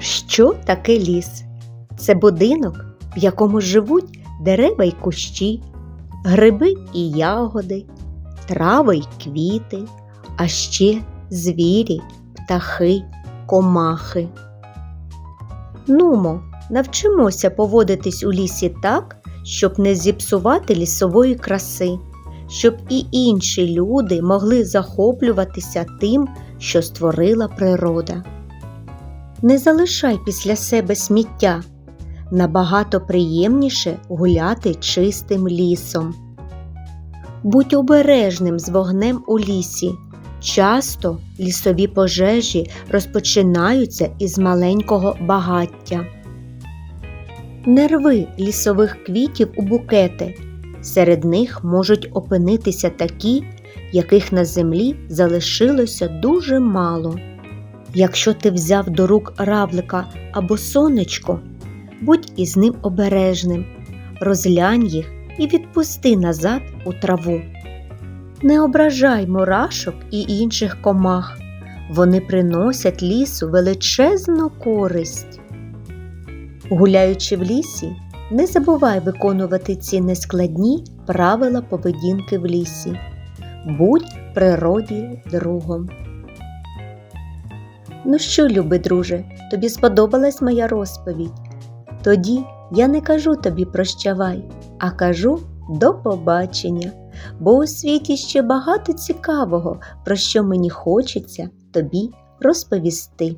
Що таке ліс? Це будинок, в якому живуть дерева й кущі, гриби і ягоди, трави й квіти, а ще звірі, птахи, комахи. Нумо, навчимося поводитись у лісі так, щоб не зіпсувати лісової краси, щоб і інші люди могли захоплюватися тим, що створила природа. Не залишай після себе сміття. Набагато приємніше гуляти чистим лісом. Будь обережним з вогнем у лісі. Часто лісові пожежі розпочинаються із маленького багаття. Не рви лісових квітів у букети. Серед них можуть опинитися такі, яких на землі залишилося дуже мало. Якщо ти взяв до рук равлика або сонечко, будь із ним обережним, розглянь їх і відпусти назад у траву. Не ображай мурашок і інших комах, вони приносять лісу величезну користь. Гуляючи в лісі, не забувай виконувати ці нескладні правила поведінки в лісі. Будь природі другом. Ну що, любий друже, тобі сподобалась моя розповідь? Тоді я не кажу тобі прощавай, а кажу до побачення, бо у світі ще багато цікавого, про що мені хочеться тобі розповісти.